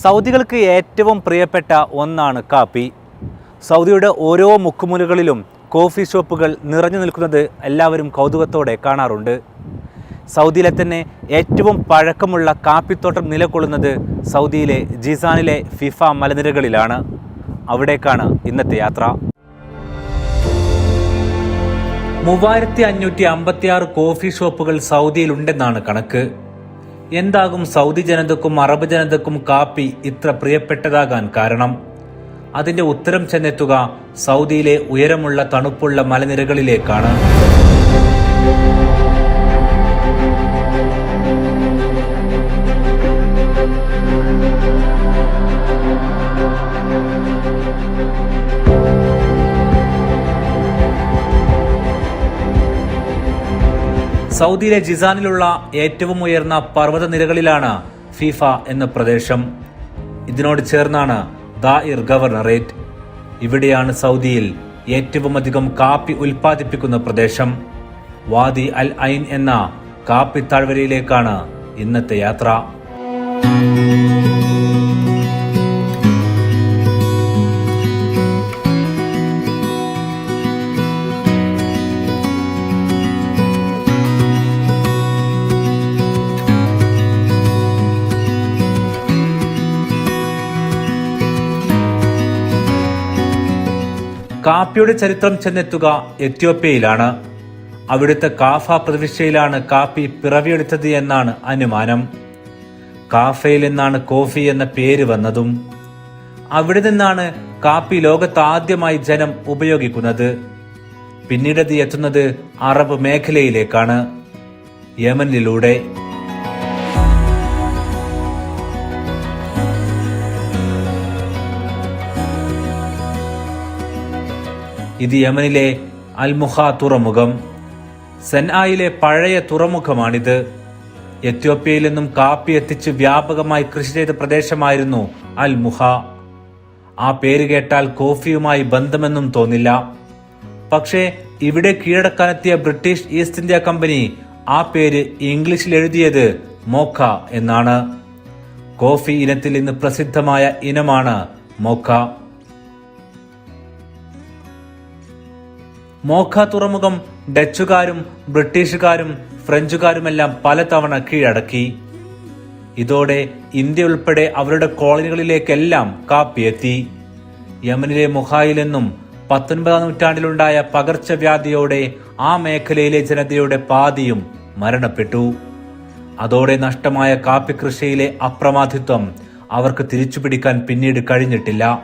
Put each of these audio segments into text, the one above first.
സൗദികൾക്ക് ഏറ്റവും പ്രിയപ്പെട്ട ഒന്നാണ് കാപ്പി. സൗദിയുടെ ഓരോ മുക്കുമുലുകളിലും കോഫി ഷോപ്പുകൾ നിറഞ്ഞു നിൽക്കുന്നത് എല്ലാവരും കൗതുകത്തോടെ കാണാറുണ്ട്. സൗദിയിലെ തന്നെ ഏറ്റവും പഴക്കമുള്ള കാപ്പിത്തോട്ടം നിലകൊള്ളുന്നത് സൗദിയിലെ ജിസാനിലെ ഫിഫ മലനിരകളിലാണ്. അവിടേക്കാണ് ഇന്നത്തെ യാത്ര. മൂവായിരത്തി അഞ്ഞൂറ്റി അമ്പത്തിയാറ് കോഫി ഷോപ്പുകൾ സൗദിയിലുണ്ടെന്നാണ് കണക്ക്. എന്താകും സൗദി ജനതക്കും അറബ് ജനതക്കും കാപ്പി ഇത്ര പ്രിയപ്പെട്ടതാകാൻ കാരണം? അതിന്റെ ഉത്തരം ചെന്നെത്തുക സൗദിയിലെ ഉയരമുള്ള തണുപ്പുള്ള മലനിരകളിലേക്കാണ്. സൗദിയിലെ ജിസാനിലുള്ള ഏറ്റവും ഉയർന്ന പർവത നിരകളിലാണ് ഫിഫ എന്ന പ്രദേശം. ഇതിനോട് ചേർന്നാണ് ദാഇർ ഗവർണറേറ്റ്. ഇവിടെയാണ് സൗദിയിൽ ഏറ്റവും അധികം കാപ്പി ഉൽപ്പാദിപ്പിക്കുന്ന പ്രദേശം. വാദി അൽ ഐൻ എന്ന കാപ്പി താഴ്വരയിലേക്കാണ് ഇന്നത്തെ യാത്ര. കാപ്പിയുടെ ചരിത്രം ചെന്നെത്തുക എത്യോപ്യയിലാണ്. അവിടുത്തെ കാഫ പ്രവിശ്യയിലാണ് കാപ്പി പിറവിയെടുത്തത് എന്നാണ് അനുമാനം. കാഫയിൽ നിന്നാണ് കോഫി എന്ന പേര് വന്നതും. അവിടെ നിന്നാണ് കാപ്പി ലോകത്ത് ആദ്യമായി ജനം ഉപയോഗിക്കുന്നത്. പിന്നീടത് എത്തുന്നത് അറബ് മേഖലയിലേക്കാണ്. യമനിലൂടെ. ഇത് യമനിലെ അൽമുഹ തുറമുഖം. സെൻആയിലെ പഴയ തുറമുഖമാണിത്. എത്യോപ്യയിൽ നിന്നും കാപ്പി എത്തിച്ച് വ്യാപകമായി കൃഷി ചെയ്ത പ്രദേശമായിരുന്നു അൽമുഹ ആ പേര് കേട്ടാൽ കോഫിയുമായി ബന്ധമെന്നും തോന്നില്ല. പക്ഷേ ഇവിടെ കീഴടക്കാനെത്തിയ ബ്രിട്ടീഷ് ഈസ്റ്റ് ഇന്ത്യ കമ്പനി ആ പേര് ഇംഗ്ലീഷിൽ എഴുതിയത് മോക്ക എന്നാണ്. കോഫി ഇനത്തിൽ ഇന്ന് പ്രസിദ്ധമായ ഇനമാണ് മോക്ക. മോഖ തുറമുഖം ഡച്ചുകാരും ബ്രിട്ടീഷുകാരും ഫ്രഞ്ചുകാരുമെല്ലാം പലതവണ കീഴടക്കി. ഇതോടെ ഇന്ത്യ ഉൾപ്പെടെ അവരുടെ കോളനികളിലേക്കെല്ലാം കാപ്പിയെത്തി. യമനിലെ മുഹായിൽ നിന്നും പത്തൊൻപതാം നൂറ്റാണ്ടിലുണ്ടായ പകർച്ചവ്യാധിയോടെ ആ മേഖലയിലെ ജനതയുടെ പാതിയും മരണപ്പെട്ടു. അതോടെ നഷ്ടമായ കാപ്പി കൃഷിയിലെ അപ്രമാദിത്വം അവർക്ക് തിരിച്ചുപിടിക്കാൻ പിന്നീട് കഴിഞ്ഞിട്ടില്ല.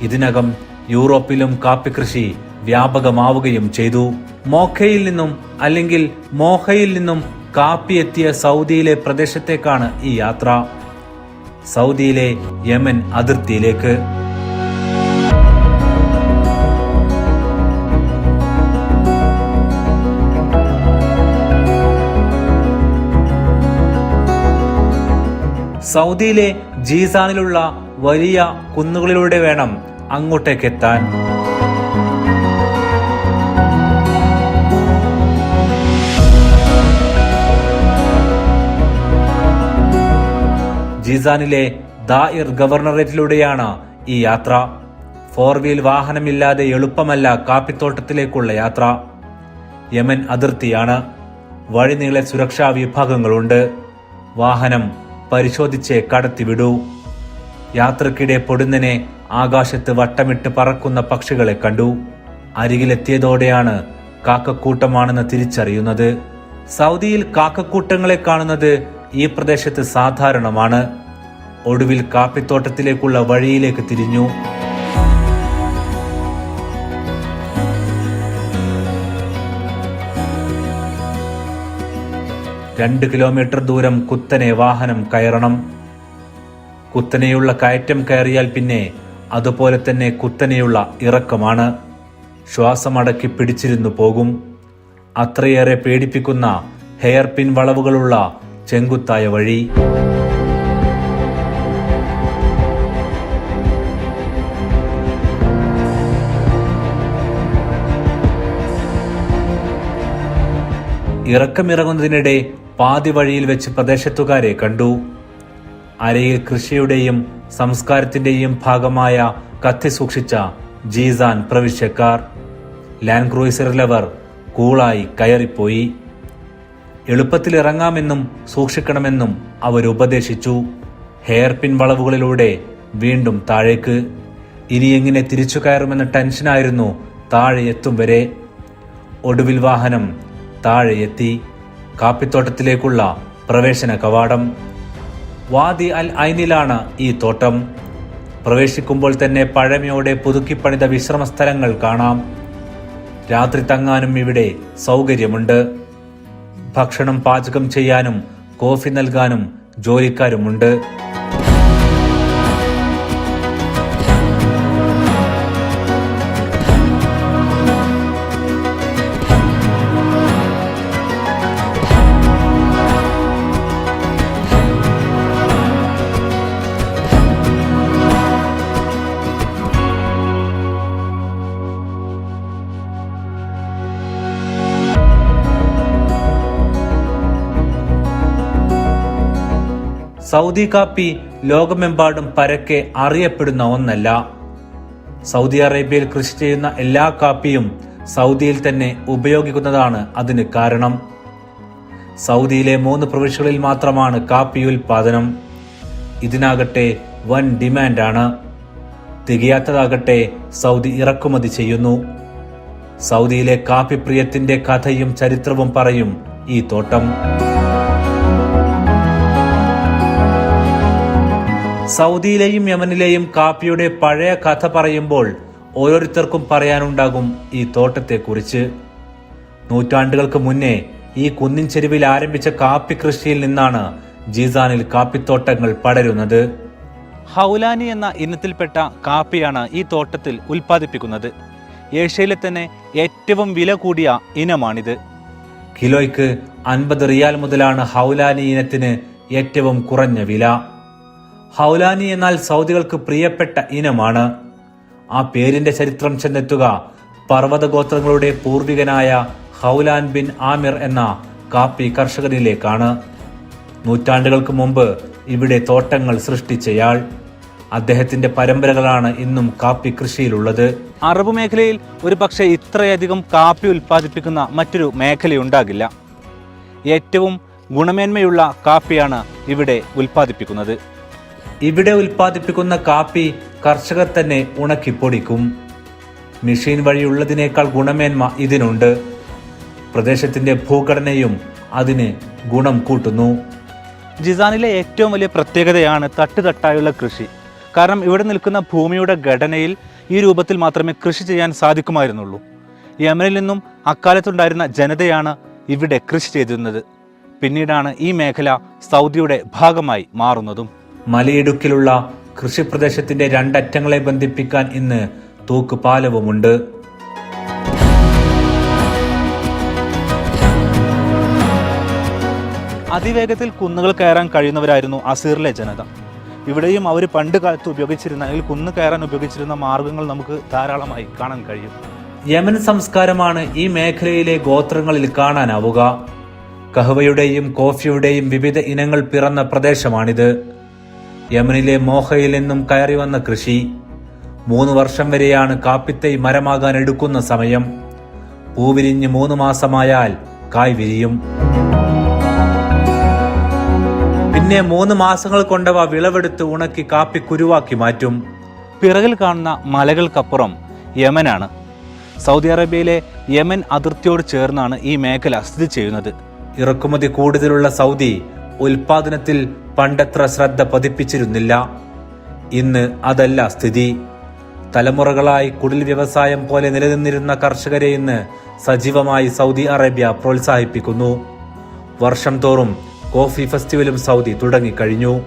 ഇതിനകം യൂറോപ്പിലും കാപ്പി കൃഷി വ്യാപകമാവുകയും ചെയ്തു. മോഖയിൽ നിന്നും അല്ലെങ്കിൽ മോഹയിൽ നിന്നും കാപ്പി എത്തിയ സൗദിയിലെ പ്രദേശത്തേക്കാണ് ഈ യാത്ര. സൗദിയിലെ യമൻ അതിർത്തിയിലേക്ക്. സൗദിയിലെ ജീസാനിലുള്ള വലിയ കുന്നുകളിലൂടെ വേണം അങ്ങോട്ടേക്ക് ജീസാനിലെ ദായിർ ഗവർണറേറ്റിലൂടെയാണ് ഈ യാത്ര. ഫോർ വീൽ വാഹനമില്ലാതെ എളുപ്പമല്ല കാപ്പിത്തോട്ടത്തിലേക്കുള്ള യാത്ര. യമൻ അതിർത്തിയാണ്. വഴിനീളെ സുരക്ഷാ വിഭാഗങ്ങളുണ്ട്. വാഹനം പരിശോധിച്ച് കടത്തിവിടൂ. യാത്രക്കിടെ പൊടുന്നനെ ആകാശത്ത് വട്ടമിട്ട് പറക്കുന്ന പക്ഷികളെ കണ്ടു. അരികിലെത്തിയതോടെയാണ് കാക്കക്കൂട്ടമാണെന്ന് തിരിച്ചറിയുന്നത്. സൗദിയിൽ കാക്കക്കൂട്ടങ്ങളെ കാണുന്നത് ഈ പ്രദേശത്ത് സാധാരണമാണ്. ഒടുവിൽ കാപ്പിത്തോട്ടത്തിലേക്കുള്ള വഴിയിലേക്ക് തിരിഞ്ഞു. രണ്ട് കിലോമീറ്റർ ദൂരം കുത്തനെ വാഹനം കയറണം. കുത്തനെയുള്ള കയറ്റം കയറിയാൽ പിന്നെ അതുപോലെ തന്നെ കുത്തനെയുള്ള ഇറക്കമാണ്. ശ്വാസമടക്കി പിടിച്ചിരുന്നു പോകും. അത്രയേറെ പേടിപ്പിക്കുന്ന ഹെയർ പിൻ വളവുകളുള്ള ചെങ്കുത്തായ വഴി. ഇറക്കമിറങ്ങുന്നതിനിടെ പാതി വഴിയിൽ വെച്ച് പ്രദേശത്തുകാരെ കണ്ടു. അരയിൽ കൃഷിയുടെയും സംസ്കാരത്തിന്റെയും ഭാഗമായ കത്തി സൂക്ഷിച്ച ജീസാൻ പ്രവിശ്യക്കാർ. ലാൻഡ് ക്രൂയിസറിലവർ കൂളായി കയറിപ്പോയി. എളുപ്പത്തിൽ ഇറങ്ങാമെന്നും സൂക്ഷിക്കണമെന്നും അവരുപദേശിച്ചു ഹെയർ പിൻ വളവുകളിലൂടെ വീണ്ടും താഴേക്ക്. ഇനി എങ്ങനെ തിരിച്ചു കയറുമെന്ന ടെൻഷനായിരുന്നു താഴെ എത്തും വരെ. ഒടുവിൽ വാഹനം താഴെ എത്തി കാപ്പിത്തോട്ടത്തിലേക്കുള്ള പ്രവേശന കവാടം. വാദി അൽ ഐനിലാണ് ഈ തോട്ടം. പ്രവേശിക്കുമ്പോൾ തന്നെ പഴമയോടെ പുതുക്കിപ്പണിത വിശ്രമ സ്ഥലങ്ങൾ കാണാം. രാത്രി തങ്ങാനും ഇവിടെ സൗകര്യമുണ്ട്. ഭക്ഷണം പാചകം ചെയ്യാനും കോഫി നൽകാനും ജോലിക്കാരുമുണ്ട്. സൗദി കാപ്പി ലോകമെമ്പാടും പരക്കെ അറിയപ്പെടുന്ന ഒന്നല്ല. സൗദി അറേബ്യയിൽ കൃഷി ചെയ്യുന്ന എല്ലാ കാപ്പിയും സൗദിയിൽ തന്നെ ഉപയോഗിക്കുന്നതാണ് അതിന് കാരണം. സൗദിയിലെ മൂന്ന് പ്രവിശ്യകളിൽ മാത്രമാണ് കാപ്പി ഉൽപാദനം ഇതിനാകട്ടെ വൻ ഡിമാൻഡാണ്. തികയാത്തതാകട്ടെ സൗദി ഇറക്കുമതി ചെയ്യുന്നു. സൗദിയിലെ കാപ്പി പ്രിയത്തിന്റെ കഥയും ചരിത്രവും പറയും ഈ തോട്ടം. സൗദിയിലെയും യമനിലെയും കാപ്പിയുടെ പഴയ കഥ പറയുമ്പോൾ ഓരോരുത്തർക്കും പറയാനുണ്ടാകും ഈ തോട്ടത്തെക്കുറിച്ച്. നൂറ്റാണ്ടുകൾക്ക് മുന്നേ ഈ കുന്നിൻ ചെരുവിൽ ആരംഭിച്ച കാപ്പി കൃഷിയിൽ നിന്നാണ് ജീസാനിൽ കാപ്പിത്തോട്ടങ്ങൾ പടരുന്നത്. ഹൗലാനി എന്ന ഇനത്തിൽപ്പെട്ട കാപ്പിയാണ് ഈ തോട്ടത്തിൽ ഉൽപ്പാദിപ്പിക്കുന്നത്. ഏഷ്യയിലെ തന്നെ ഏറ്റവും വില കൂടിയ ഇനമാണിത്. കിലോയ്ക്ക് അൻപത് റിയാൽ മുതലാണ് ഹൗലാനി ഇനത്തിന് ഏറ്റവും കുറഞ്ഞ വില. ഹൗലാനി എന്നാൽ സൗദികൾക്ക് പ്രിയപ്പെട്ട ഇനമാണ്. ആ പേരിന്റെ ചരിത്രം ചെന്നെത്തുക പർവതഗോത്രങ്ങളുടെ പൂർവികനായ ഹൗലാൻ ബിൻ ആമിർ എന്ന കാപ്പി കർഷകനിലേക്കാണ് നൂറ്റാണ്ടുകൾക്ക് മുമ്പ് ഇവിടെ തോട്ടങ്ങൾ സൃഷ്ടിച്ചയാൾ. അദ്ദേഹത്തിന്റെ പരമ്പരകളാണ് ഇന്നും കാപ്പി കൃഷിയിലുള്ളത്. അറബ് മേഖലയിൽ ഒരു പക്ഷേ ഇത്രയധികം കാപ്പി ഉൽപ്പാദിപ്പിക്കുന്ന മറ്റൊരു മേഖലയുണ്ടാകില്ല ഏറ്റവും ഗുണമേന്മയുള്ള കാപ്പിയാണ് ഇവിടെ ഉൽപ്പാദിപ്പിക്കുന്നത്. ഇവിടെ ഉൽപ്പാദിപ്പിക്കുന്ന കാപ്പി കർഷകർ തന്നെ ഉണക്കിപ്പൊടിക്കും. മെഷീൻ വഴിയുള്ളതിനേക്കാൾ ഗുണമേന്മ ഇതിനുണ്ട്. പ്രദേശത്തിന്റെ ഭൂഘടനയും അതിന് ഗുണം കൂട്ടുന്നു. ജിസാനിലെ ഏറ്റവും വലിയ പ്രത്യേകതയാണ് തട്ടുതട്ടായുള്ള കൃഷി. കാരണം ഇവിടെ നിൽക്കുന്ന ഭൂമിയുടെ ഘടനയിൽ ഈ രൂപത്തിൽ മാത്രമേ കൃഷി ചെയ്യാൻ സാധിക്കുമായിരുന്നുള്ളൂ. യമനിൽ നിന്നും അക്കാലത്തുണ്ടായിരുന്ന ജനതയാണ് ഇവിടെ കൃഷി ചെയ്തിരുന്നത്. പിന്നീടാണ് ഈ മേഖല സൗദിയുടെ ഭാഗമായി മാറുന്നതും. മലയിടുക്കിലുള്ള കൃഷിപ്രദേശത്തിന്റെ രണ്ടറ്റങ്ങളെ ബന്ധിപ്പിക്കാൻ ഇന്ന് തൂക്കുപാലവുമുണ്ട്. അതിവേഗത്തിൽ കുന്നുകൾ കയറാൻ കഴിയുന്നവരായിരുന്നു അസീറിലെ ജനത. ഇവിടെയും അവർ പണ്ട് കാലത്ത് ഉപയോഗിച്ചിരുന്ന അല്ലെങ്കിൽ കുന്ന് കയറാൻ ഉപയോഗിച്ചിരുന്ന മാർഗങ്ങൾ നമുക്ക് ധാരാളമായി കാണാൻ കഴിയും. യമൻ സംസ്കാരമാണ് ഈ മേഖലയിലെ ഗോത്രങ്ങളിൽ കാണാനാവുക. കഹവയുടെയും കോഫിയുടെയും വിവിധ ഇനങ്ങൾ പിറന്ന പ്രദേശമാണിത്. യമനിലെ മോഹയിൽ നിന്നും കയറി വന്ന കൃഷി. മൂന്ന് വർഷം വരെയാണ് കാപ്പിത്തൈ മരമാകാൻ എടുക്കുന്ന സമയം. പൂവിരിഞ്ഞ് മൂന്ന് മാസമായാൽ കായ് വിരിയും. പിന്നെ മൂന്ന് മാസങ്ങൾ കൊണ്ടവ വിളവെടുത്ത് ഉണക്കി കാപ്പി കുരുവാക്കി മാറ്റും. പിറകിൽ കാണുന്ന മലകൾക്കപ്പുറം യമനാണ്. സൗദി അറേബ്യയിലെ യമൻ അതിർത്തിയോട് ചേർന്നാണ് ഈ മേഖല സ്ഥിതി ചെയ്യുന്നത്. ഇറക്കുമതി കൂടുതലുള്ള സൗദി ഉൽപാദനത്തിൽ പണ്ടത്ര ശ്രദ്ധ പതിപ്പിച്ചിരുന്നില്ല. ഇന്ന് അതല്ല സ്ഥിതി. തലമുറകളായി കുടിൽ വ്യവസായം പോലെ നിലനിന്നിരുന്ന കർഷകരെ ഇന്ന് സജീവമായി സൗദി അറേബ്യ പ്രോത്സാഹിപ്പിക്കുന്നു. വർഷം തോറും കോഫി ഫെസ്റ്റിവലും സൗദി തുടങ്ങിക്കഴിഞ്ഞു.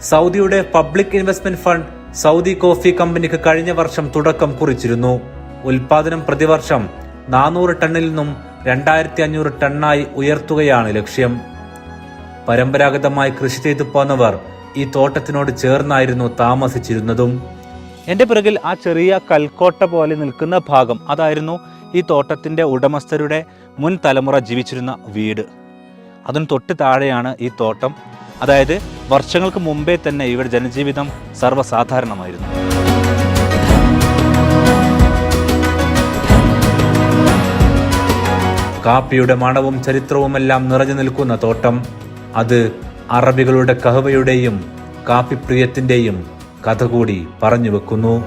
സൗദിയുടെ public investment fund Saudi coffee കമ്പനിക്ക് കഴിഞ്ഞ വർഷം തുടക്കം കുറിച്ചിരുന്നു. ഉൽപാദനം പ്രതിവർഷം നാനൂറ് ടണ്ണിൽ നിന്നും രണ്ടായിരത്തി അഞ്ഞൂറ് ടണ്ണായി ഉയർത്തുകയാണ് ലക്ഷ്യം. പരമ്പരാഗതമായി കൃഷി ചെയ്തു പോന്നവർ ഈ തോട്ടത്തിനോട് ചേർന്നായിരുന്നു താമസിച്ചിരുന്നതും. എന്റെ പിറകിൽ ആ ചെറിയ കൽക്കോട്ട പോലെ നിൽക്കുന്ന ഭാഗം അതായിരുന്നു ഈ തോട്ടത്തിന്റെ ഉടമസ്ഥരുടെ മുൻ തലമുറ ജീവിച്ചിരുന്ന വീട്. അതിന് തൊട്ട് താഴെയാണ് ഈ തോട്ടം. അതായത് വർഷങ്ങൾക്ക് മുമ്പേ തന്നെ ഇവിടെ ജനജീവിതം സർവസാധാരണമായിരുന്നു. കാപ്പിയുടെ മണവും ചരിത്രവുമെല്ലാം നിറഞ്ഞു നിൽക്കുന്ന തോട്ടം അത് അറബികളുടെ കഹവയുടെയും കാപ്പിപ്രിയത്തിന്റെയും കഥ കൂടി പറഞ്ഞു വെക്കുന്നു.